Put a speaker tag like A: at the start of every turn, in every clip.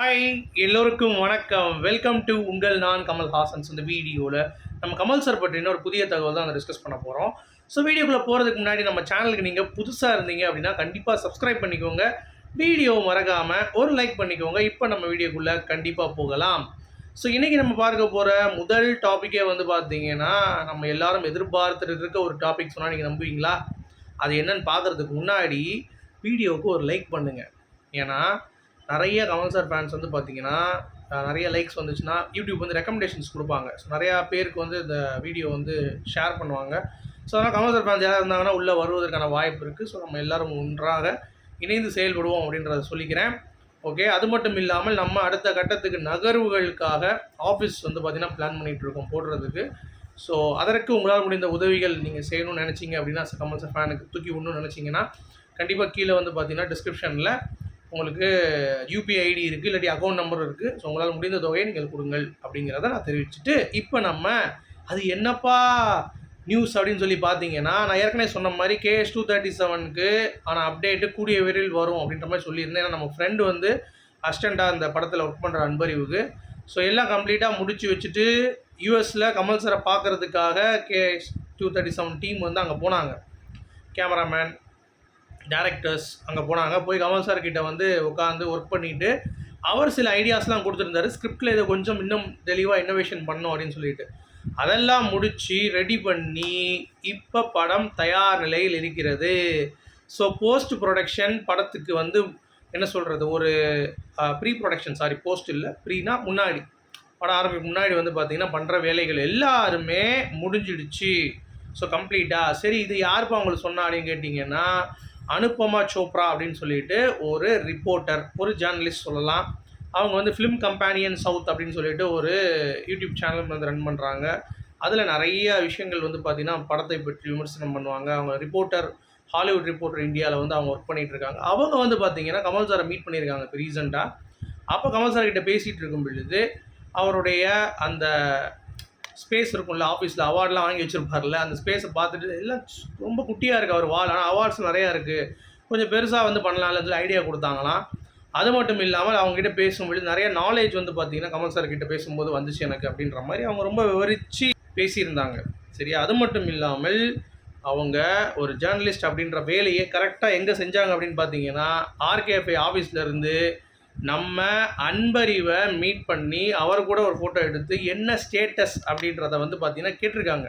A: Hi எல்லோருக்கும் வணக்கம். Welcome to உங்கள் நான் கமல் ஹாசன்ஸ். இந்த வீடியோவில் நம்ம கமல் சார் பற்றின ஒரு புதிய தகவல் தான் டிஸ்கஸ் பண்ண போகிறோம் ஸோ வீடியோக்குள்ளே போகிறதுக்கு முன்னாடி நம்ம சேனலுக்கு நீங்கள் புதுசாக இருந்தீங்க அப்படின்னா கண்டிப்பாக சப்ஸ்கிரைப் பண்ணிக்கோங்க. வீடியோ மறக்காமல் ஒரு லைக் பண்ணிக்கோங்க. இப்போ நம்ம வீடியோக்குள்ளே கண்டிப்பாக போகலாம். ஸோ இன்றைக்கி நம்ம பார்க்க போகிற முதல் டாப்பிக்கே வந்து பார்த்தீங்கன்னா நம்ம எல்லாரும் எதிர்பார்த்துட்டு இருக்க ஒரு டாபிக் சொன்னால் நீங்கள் நம்புவீங்களா? அது என்னன்னு பார்க்குறதுக்கு முன்னாடி வீடியோவுக்கு ஒரு லைக் பண்ணுங்கள் ஏன்னா நிறைய கமல் சார் ஃபேன்ஸ் வந்து பார்த்தீங்கன்னா நிறைய லைக்ஸ் வந்துச்சுன்னா யூடியூப் வந்து ரெக்கமெண்டேஷன்ஸ் கொடுப்பாங்க. ஸோ நிறையா பேருக்கு வந்து இந்த வீடியோ வந்து ஷேர் பண்ணுவாங்க. ஸோ அதனால் கமல் சார் ஃபேன்ஸ் யாராவது இருந்தாங்கன்னா உள்ளே வருவதற்கான வாய்ப்பு இருக்குது ஸோ நம்ம எல்லாரும் ஒன்றாக இணைந்து செயல்படுவோம் அப்படின்றத சொல்லிக்கிறேன். ஓகே அது மட்டும் இல்லாமல் நம்ம அடுத்த கட்டத்துக்கு நகர்வுகளுக்காக ஆஃபீஸ் வந்து பார்த்திங்கன்னா பிளான் பண்ணிகிட்ருக்கோம் போடுறதுக்கு. ஸோ அதற்கு உங்களால் முடிந்த உதவிகள் நீங்கள் செய்யணும்னு நினச்சிங்க அப்படின்னா கமல் சார் ஃபேனுக்கு தூக்கி விடணும்னு நினச்சிங்கன்னா கண்டிப்பாக கீழே வந்து பார்த்தீங்கன்னா டிஸ்கிரிப்ஷனில் உங்களுக்கு யூபிஐ ஐடி இருக்குது இல்லாட்டி அக்கௌண்ட் நம்பர் இருக்குது ஸோ உங்களால் முடிந்த தொகையை நீங்கள் கொடுங்கள் அப்படிங்கிறத நான் தெரிவிச்சுட்டு இப்போ நம்ம அது என்னப்பா நியூஸ் அப்படின்னு சொல்லி பார்த்தீங்கன்னா நான் ஏற்கனவே சொன்ன மாதிரி கேஎஸ் டூ தேர்ட்டி செவனுக்கு ஆனால் அப்டேட்டு கூடிய விரைவில் வரும் அப்படின்ற மாதிரி சொல்லியிருந்தேன். ஏன்னா நம்ம ஃப்ரெண்டு வந்து அசிஸ்டண்ட்டாக அந்த படத்தில் ஒர்க் பண்ணுற அன்பறிவுக்கு. ஸோ எல்லாம் கம்ப்ளீட்டாக முடிச்சு வச்சுட்டு யூஎஸில் கமல் சரை பார்க்குறதுக்காக KS two thirty seven team வந்து அங்கே போனாங்க. கேமராமேன் டேரக்டர்ஸ் அங்கே போனாங்க. போய் கமல் சார் கிட்ட வந்து உட்காந்து ஒர்க் பண்ணிட்டு அவர் சில ஐடியாஸ்லாம் கொடுத்துருந்தாரு. ஸ்கிரிப்டில் இதை கொஞ்சம் இன்னும் தெளிவாக இன்னோவேஷன் பண்ணும் அப்படின்னு சொல்லிட்டு. அதெல்லாம் முடித்து ரெடி பண்ணி இப்போ படம் தயார் நிலையில் இருக்கிறது. ஸோ போஸ்ட் ப்ரொடக்ஷன் படத்துக்கு வந்து என்ன சொல்கிறது ஒரு ப்ரீ ப்ரொடக்ஷன் சாரி போஸ்ட் இல்லை ப்ரீனா முன்னாடி. படம் ஆரம்பிக்கு முன்னாடி வந்து பார்த்திங்கன்னா பண்ணுற வேலைகள் எல்லாருமே முடிஞ்சிடுச்சு. ஸோ கம்ப்ளீட்டாக சரி இது யாருப்பா அவங்களுக்கு சொன்னா அப்படின்னு கேட்டிங்கன்னா அனுபமா சோப்ரா அப்படின்னு சொல்லிட்டு ஒரு ரிப்போர்ட்டர் ஒரு ஜேர்னலிஸ்ட் சொல்லலாம். அவங்க வந்து ஃபிலிம் கம்பேனியன் சவுத் அப்படின்னு சொல்லிட்டு ஒரு யூடியூப் சேனல் வந்து ரன் பண்ணுறாங்க அதில் நிறைய விஷயங்கள் வந்து பார்த்திங்கன்னா படத்தை பற்றி விமர்சனம் பண்ணுவாங்க. அவங்க ரிப்போர்ட்டர் ஹாலிவுட் ரிப்போர்ட்டர் இந்தியாவில் வந்து அவங்க ஒர்க் பண்ணிகிட்டு இருக்காங்க. அவங்க வந்து பார்த்திங்கன்னா கமல் சாரை மீட் பண்ணியிருக்காங்க இப்போ ரீசெண்டாக அப்போ கமல் சார்கிட்ட பேசிகிட்டு இருக்கும் பொழுது அவருடைய அந்த ஸ்பேஸ் இருக்கும்ல ஆஃபீஸில் அவார்ட்லாம் வாங்கி வச்சிருப்பார்ல அந்த ஸ்பேஸை பார்த்துட்டு எல்லாம் ரொம்ப குட்டியாக இருக்குது அவர் வால் ஆனால் அவார்ட்ஸ் நிறையா இருக்குது கொஞ்சம் பெருசாக வந்து பண்ணலாம்ல சொல்லி ஐடியா கொடுத்தாங்களாம். அது மட்டும் இல்லாமல் அவங்ககிட்ட பேசும்பொழுது நிறைய நாலேஜ் வந்து பார்த்தீங்கன்னா கமல் சார் கிட்ட பேசும்போது வந்துச்சு எனக்கு அப்படின்ற மாதிரி அவங்க ரொம்ப விவரித்து பேசியிருந்தாங்க. சரியா? அது மட்டும் இல்லாமல் அவங்க ஒரு ஜேர்னலிஸ்ட் அப்படின்ற வேலையை கரெக்டாக எங்கே செஞ்சாங்க அப்படின்னு பார்த்தீங்கன்னா ஆர்கேஎஃப்ஐ ஆஃபீஸில் இருந்து நம்ம அன்பறிவை மீட் பண்ணி அவர் கூட ஒரு ஃபோட்டோ எடுத்து என்ன ஸ்டேட்டஸ் அப்படின்றத வந்து பார்த்தீங்கன்னா கேட்டிருக்காங்க.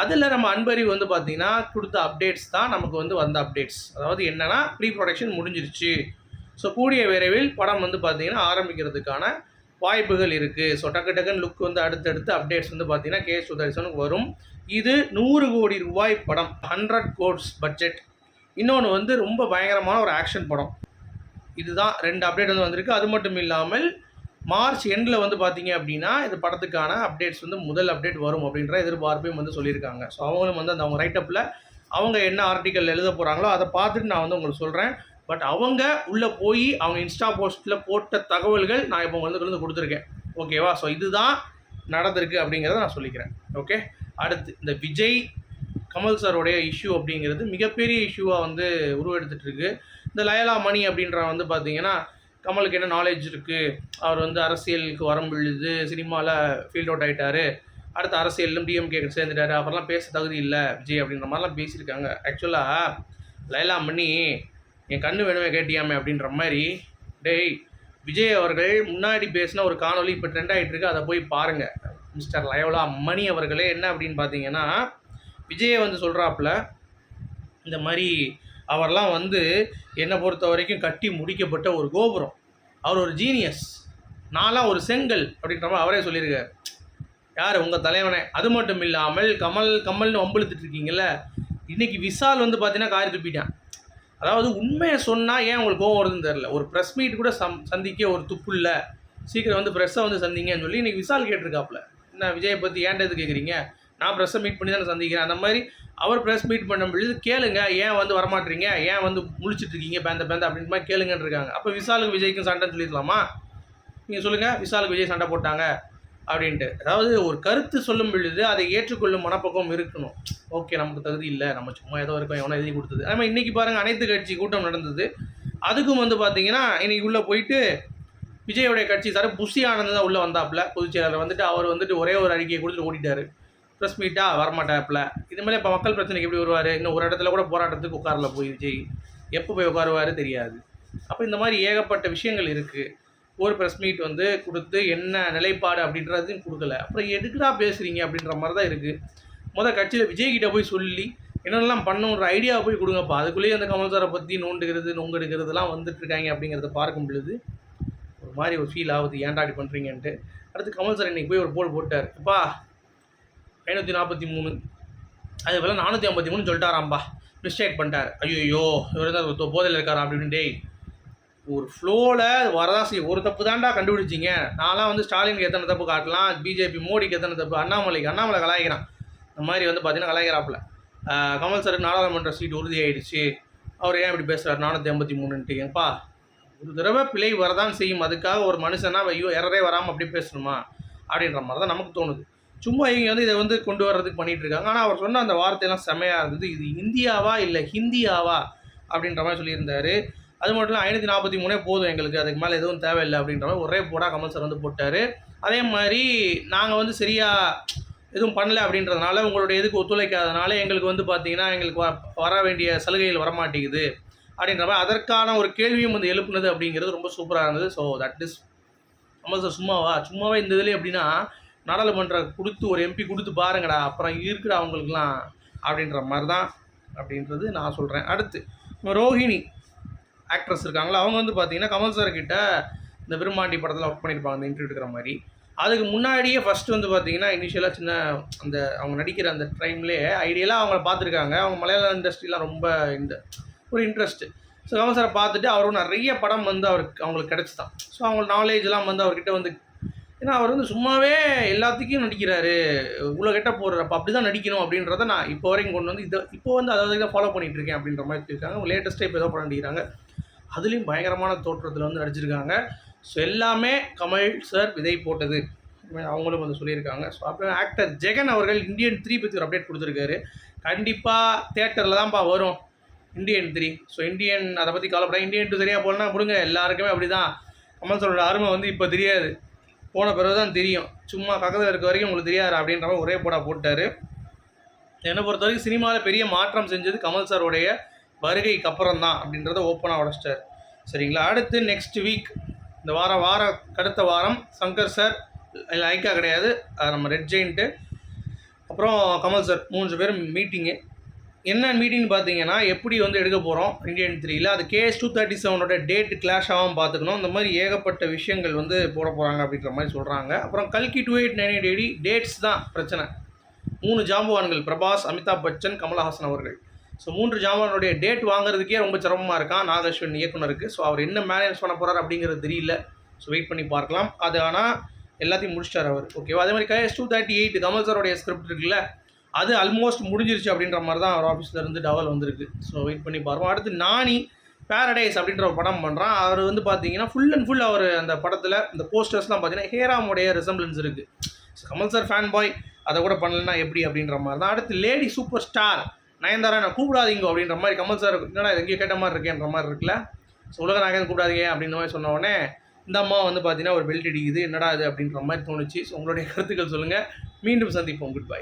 A: அதில் நம்ம அன்பறிவு வந்து பார்த்தீங்கன்னா கொடுத்த அப்டேட்ஸ் தான் நமக்கு வந்து வந்த அப்டேட்ஸ் அதாவது என்னென்னா ப்ரீ ப்ரொடக்ஷன் முடிஞ்சிருச்சு. ஸோ கூடிய விரைவில் படம் வந்து பார்த்திங்கன்னா ஆரம்பிக்கிறதுக்கான வாய்ப்புகள் இருக்குது ஸோ டக்கு டக்குன்னு லுக் வந்து அடுத்தடுத்து அப்டேட்ஸ் வந்து பார்த்தீங்கன்னா கே சுதர்சனுக்கு வரும். இது நூறு கோடி ரூபாய் படம் ஹண்ட்ரட் கோட்ஸ் பட்ஜெட் இன்னொன்று வந்து ரொம்ப பயங்கரமான ஒரு ஆக்ஷன் படம். இதுதான் ரெண்டு அப்டேட் வந்து வந்திருக்கு. அது மட்டும் இல்லாமல் மார்ச் எண்டில் வந்து பார்த்தீங்க அப்படின்னா இந்த படத்துக்கான அப்டேட்ஸ் வந்து முதல் அப்டேட் வரும் அப்படின்ற எதிர்பார்ப்பையும் வந்து சொல்லியிருக்காங்க. ஸோ அவங்களும் வந்து அந்த அவங்க ரைட்டப்பில் அவங்க என்ன ஆர்டிக்கல் எழுத போகிறாங்களோ அதை பார்த்துட்டு நான் வந்து உங்களுக்கு சொல்கிறேன் பட் அவங்க உள்ளே போய் அவங்க இன்ஸ்டா போஸ்ட்டில் போட்ட தகவல்கள் நான் இப்போ வந்து வந்து கொடுத்துருக்கேன். ஓகேவா ஸோ இதுதான் நடந்திருக்கு அப்படிங்கிறத நான் சொல்லிக்கிறேன். ஓகே அடுத்து இந்த விஜய் கமல் சாரோடைய இஷ்யூ அப்படிங்கிறது மிகப்பெரிய இஷ்யூவாக வந்து உருவெடுத்துட்டு இருக்குது இந்த லயலா மணி அப்படின்ற வந்து பார்த்தீங்கன்னா கமலுக்கு என்ன நாலேஜ் இருக்குது அவர் வந்து அரசியலுக்கு வரம் விழுது சினிமாவில் ஃபீல்ட் அவுட் ஆகிட்டாரு அடுத்த அரசியலும் டிஎம்கே சேர்ந்துட்டாரு. அப்புறம்லாம் பேச தகுதி இல்லை விஜய் அப்படின்ற மாதிரிலாம் பேசியிருக்காங்க. ஆக்சுவலாக லைலா மணி என் கண்ணு வேணுமே கேட்டியாமே அப்படின்ற மாதிரி டேய் விஜய் அவர்கள் முன்னாடி பேசின ஒரு காணொலி இப்போ ட்ரெண்ட் ஆகிட்டு இருக்கு அதை போய் பாருங்கள் மிஸ்டர் லயோலா மணி அவர்களே என்ன அப்படின்னு பார்த்தீங்கன்னா விஜயை வந்து சொல்கிறாப்புல இந்த மாதிரி அவர்லாம் வந்து என்னை பொறுத்த வரைக்கும் கட்டி முடிக்கப்பட்ட ஒரு கோபுரம். அவர் ஒரு ஜீனியஸ் நான்லாம் ஒரு செங்கல் அப்படின்ற மாதிரி அவரே சொல்லியிருக்கார். யார்? உங்கள் தலைவனே. அது மட்டும் இல்லாமல் கமல் கமல்னு வம்பிழுத்துட்டு இருக்கீங்கல்ல இன்னைக்கு விசால் வந்து பார்த்தீங்கன்னா காரி துப்பிட்டான். அதாவது உண்மையை சொன்னால் ஏன் உங்களுக்கு கோவம் வருதுன்னு தெரில ஒரு ப்ரெஸ் மீட் கூட சம் சந்திக்க ஒரு துப்பு இல்லை. சீக்கிரம் வந்து ப்ரெஸ்ஸை வந்து சந்திங்கன்னு சொல்லி இன்றைக்கி விசால் கேட்டிருக்காப்புல. என்ன விஜயை பற்றி ஏன்டா கேட்குறீங்க நான் ப்ரெஸ்ஸை மீட் பண்ணி தானே சந்திக்கிறேன். அந்த மாதிரி அவர் ப்ரெஸ் மீட் பண்ண பொழுது கேளுங்க ஏன் வந்து வரமாட்டீங்க? ஏன் வந்து முழிச்சிட்டு இருக்கீங்க பேந்த பேந்த அப்படின்ற மாதிரி கேளுங்கன்னு இருக்காங்க. அப்போ விசாலுக்கு விஜய்க்கும் சண்டைன்னு சொல்லிடலாமா நீங்கள் சொல்லுங்கள் விசாலுக்கு விஜய் சண்டை போட்டாங்க அப்படின்ட்டு. அதாவது ஒரு கருத்து சொல்லும் பொழுது அதை ஏற்றுக்கொள்ளும் மனப்பக்கம் இருக்கணும். ஓகே நமக்கு தகுதி இல்லை நம்ம சும்மா ஏதோ இருக்கோம் எவனோ எழுதி கொடுத்தது. அதே இன்றைக்கி பாருங்கள் அனைத்து கட்சி கூட்டம் நடந்தது. அதுக்கும் வந்து பார்த்தீங்கன்னா இன்றைக்கி உள்ளே போயிட்டு விஜயோடைய கட்சி சார் புஷி ஆனந்த் தான் உள்ளே வந்தாப்புல. பொதுச்செயலாளர் வந்துட்டு அவர் வந்துட்டு ஒரே ஒரு அறிக்கையை கொடுத்துட்டு ஓடிட்டார். ப்ரெஸ் மீட்டாக வரமாட்டாப்பில் இது மாதிரி இப்போ மக்கள் பிரச்சனைக்கு எப்படி வருவார்? இன்னும் ஒரு இடத்துல கூட போராட்டத்துக்கு உட்காரல போய் விஜய். எப்போ போய் உட்காருவார் தெரியாது. அப்போ இந்த மாதிரி ஏகப்பட்ட விஷயங்கள் இருக்குது ஒரு ப்ரெஸ் மீட் வந்து கொடுத்து என்ன நிலைப்பாடு அப்படின்றதையும் கொடுக்கல. அப்புறம் எதுக்குடா பேசுகிறீங்க அப்படின்ற மாதிரி தான் இருக்குது முதல் கட்சியில் விஜய்கிட்ட போய் சொல்லி என்னென்னலாம் பண்ணுன்ற ஐடியா போய் கொடுங்கப்பா. அதுக்குள்ளேயே அந்த கமல் சாரை பற்றி நோண்டுகிறது நொங்கெடுக்கிறதுலாம் வந்துட்டு இருக்காங்க அப்படிங்கிறத பார்க்கும் பொழுது ஒரு மாதிரி ஒரு ஃபீல் ஆகுது. ஏன்டா அப்படி பண்ணுறீங்கன்ட்டு அடுத்து கமல் சார் இன்றைக்கி போய் ஒரு போல் போட்டார். அப்பா ஐநூற்றி நாற்பத்தி மூணு. அதே போல் நானூற்றி ஐம்பத்தி மூணு சொல்லிட்டாராம்பா. மிஸ்டேக் பண்ணிட்டார். ஐயோ இவர் தான் போதையில் இருக்காரா அப்படின்னு டேய். ஒரு ஃப்ளோவில் வரதா செய்யும் ஒரு தப்பு தான்டா கண்டுபிடிச்சிங்க. நான்லாம் வந்து ஸ்டாலினுக்கு எத்தனை தப்பு காட்டலாம் பிஜேபி மோடிக்கு எத்தனை தப்பு அண்ணாமலைக்கு அண்ணாமலை கலாய்க்கிறான். இந்த மாதிரி வந்து பார்த்தீங்கன்னா கலாய்க்கிறாப்பில். கமல் சார் நாடாளுமன்ற சீட் உறுதியாயிடுச்சு. அவர் ஏன் இப்படி பேசுகிறார் நானூற்றி ஐம்பத்தி மூணுன்ட்டு. ஒரு தடவை பிழை வரதான் செய்யும். அதுக்காக ஒரு மனுஷனா ஐயோ எரரே வராமல் அப்படியே பேசணுமா? அப்படின்ற மாதிரி தான் நமக்கு தோணுது. சும்மா இவங்க வந்து இதை வந்து கொண்டு வர்றதுக்கு பண்ணிட்டு இருக்காங்க. ஆனால் அவர் சொன்ன அந்த வார்த்தையெல்லாம் செமையாக இருந்தது. இது இந்தியாவா இல்லை ஹிந்தியாவா அப்படின்ற மாதிரி சொல்லியிருந்தாரு. அது மட்டும் இல்லை ஐநூற்றி நாற்பத்தி மூணே போதும் எங்களுக்கு. அதுக்கு மேலே எதுவும் தேவையில்லை அப்படின்ற மாதிரி ஒரே போடாக கமல் சார் வந்து போட்டார். அதே மாதிரி நாங்கள் வந்து சரியாக எதுவும் பண்ணல அப்படின்றதுனால உங்களுடைய இதுக்கு ஒத்துழைக்காதனால எங்களுக்கு வந்து பார்த்தீங்கன்னா எங்களுக்கு வ- வர வேண்டிய சலுகைகள் வரமாட்டேங்குது அப்படின்ற மாதிரி அதற்கான ஒரு கேள்வியும் வந்து எழுப்புனது அப்படிங்கிறது ரொம்ப சூப்பராக இருந்தது. So that is Kamal sir சும்மாவா? சும்மாவே இந்த இதுலேயே எப்படின்னா நாடாளுமன்ற கொடுத்து ஒரு எம்பி கொடுத்து பாருங்கடா அப்புறம் இருக்குடா அவங்களுக்குலாம் அப்படின்ற மாதிரி தான் அப்படின்றது நான் சொல்கிறேன் அடுத்து ரோஹிணி ஆக்ட்ரஸ் இருக்காங்களா அவங்க வந்து பார்த்தீங்கன்னா கமல் சார் கிட்டே இந்த விரும்மாண்டி படத்தில் ஒர்க் பண்ணியிருப்பாங்க இந்த இன்டர்வியூ எடுக்கிற மாதிரி. அதுக்கு முன்னாடியே ஃபஸ்ட்டு வந்து பார்த்தீங்கன்னா இனிஷியலாக சின்ன அந்த அவங்க நடிக்கிற அந்த டைம்லேயே ஐடியெல்லாம் அவங்கள பார்த்துருக்காங்க அவங்க மலையாள இண்டஸ்ட்ரிலாம் ரொம்ப இந்த ஒரு இன்ட்ரெஸ்ட்டு ஸோ கமல் சாரை பார்த்துட்டு அவரும் நிறைய படம் வந்து அவருக்கு அவங்களுக்கு கிடச்சிதான். ஸோ அவங்க நாலேஜ்லாம் வந்து அவர்கிட்ட வந்து ஏன்னா அவர் வந்து சும்மாவே எல்லாத்துக்கும் நடிக்கிறாரு. உலகெட்ட போடுற அப்போ அப்படி தான் நடிக்கணும் அப்படின்றத நான் இப்போ வரைக்கும் கொண்டு வந்து இதை இப்போ வந்து அதாவது தான் ஃபாலோ பண்ணிகிட்டு இருக்கேன் அப்படின்ற மாதிரி இருக்காங்க அவங்க லேட்டஸ்ட்டாக இப்போ ஏதோ படம் நடிக்கிறாங்க அதுலேயும் பயங்கரமான தோற்றத்தில் வந்து நடிச்சிருக்காங்க. ஸோ எல்லாமே கமல் சார் விதை போட்டது. அவங்களும் வந்து சொல்லியிருக்காங்க. ஸோ அப்புறம் ஆக்டர் ஜெகன் அவர்கள் இந்தியன் த்ரீ பற்றி ஒரு அப்டேட் கொடுத்துருக்காரு. கண்டிப்பாக தேட்டரில் தான்ப்பா வரும். இந்தியன் த்ரீ ஸோ இந்தியன் அதை பற்றி கவலைப்பட இந்தியன் டூ சரியாக போகலன்னா கொடுங்க எல்லாருக்குமே அப்படி தான் கமல் சாரோட அருமை வந்து இப்போ தெரியாது. போன பிறகு தான் தெரியும். சும்மா பக்கத்தில் இருக்க வரைக்கும் உங்களுக்கு தெரியாது அப்படின்ற மாதிரி ஒரே போடா போட்டார். என்னை பொறுத்த வரைக்கும் சினிமாவில் பெரிய மாற்றம் செஞ்சது கமல் சாருடைய வருகைக்கு அப்புறம் தான் அப்படின்றத ஓப்பனாக உடச்சிட்டார். சரிங்களா? அடுத்து நெக்ஸ்ட் வீக் இந்த வாரம் வார அடுத்த வாரம் சங்கர் சார் லைக்கா கிடையாது. நம்ம ரெட் ஜெயின்ட்டு. அப்புறம் கமல் சார் மூன்று பேரும் மீட்டிங்கு என்ன மீட்டிங் பார்த்தீங்கன்னா எப்படி வந்து எடுக்க போகிறோம் இந்தியன் த்ரீயில் அது கேஎஸ் டூ தேர்ட்டி செவனோட டேட் கிளாஷ் ஆகாமல் பார்த்துக்கணும் இந்த மாதிரி ஏகப்பட்ட விஷயங்கள் வந்து போட போகிறாங்க அப்படின்ற மாதிரி சொல்கிறாங்க அப்புறம் கல்கி two eight nine eight eighty dates தான் பிரச்சனை. மூணு ஜாம்பவான்கள் பிரபாஸ் அமிதாப் பச்சன் கமலஹாசன் அவர்கள். ஸோ மூன்று ஜாம்பவானுடைய டேட் வாங்குறதுக்கே ரொம்ப சிரமமாக இருக்கான் நாகேஸ்வரன் இயக்குனருக்கு. ஸோ அவர் என்ன மேனேஜ் பண்ண போகிறார் அப்படிங்கிறது தெரியல. ஸோ வெயிட் பண்ணி பார்க்கலாம். அது ஆனால் எல்லாத்தையும் முடிச்சிட்டார் அவர். ஓகேவா அதே மாதிரி KS two thirty eight Kamal சாரோடைய script இருக்குல்ல? அது ஆல்மோஸ்ட் முடிஞ்சிருச்சு அப்படின்ற மாதிரி தான் அவர் ஆஃபீஸ்லேருந்து டவல் வந்திருக்கு. ஸோ வெயிட் பண்ணி பார்ப்போம் அடுத்து நானி பேரடைஸ் அப்படின்ற ஒரு படம் பண்ணுறான் அவர் வந்து பார்த்தீங்கன்னா ஃபுல் அண்ட் ஃபுல் அவர் அந்த படத்தில் இந்த போஸ்டர்ஸ்லாம் பார்த்தீங்கன்னா ஹேராமுடைய ரிசம்பிளன்ஸ் இருக்குது கமல் சார் ஃபேன் பாய் அதை கூட பண்ணலன்னா எப்படி அப்படின்ற மாதிரி தான் அடுத்து லேடி சூப்பர் ஸ்டார் நயன்தாரா நான் கூப்பிடாதீங்க அப்படின்ற மாதிரி கமல் சார் என்னடா எங்கேயும் எங்கேயோ கேட்ட மாதிரி இருக்கேன்ற மாதிரி இருக்குல்ல? ஸோ உலக நாயகன் கூப்பிடாதீங்க அப்படின்ற மாதிரி சொன்ன உடனே இந்த அம்மா வந்து பார்த்தீங்கன்னா ஒரு பெல்ட் அடிக்குது. என்னடா இது அப்படின்ற மாதிரி தோணுச்சு. ஸோ உங்களுடைய கருத்துக்கள் சொல்லுங்கள் மீண்டும் சந்திப்போம். Good bye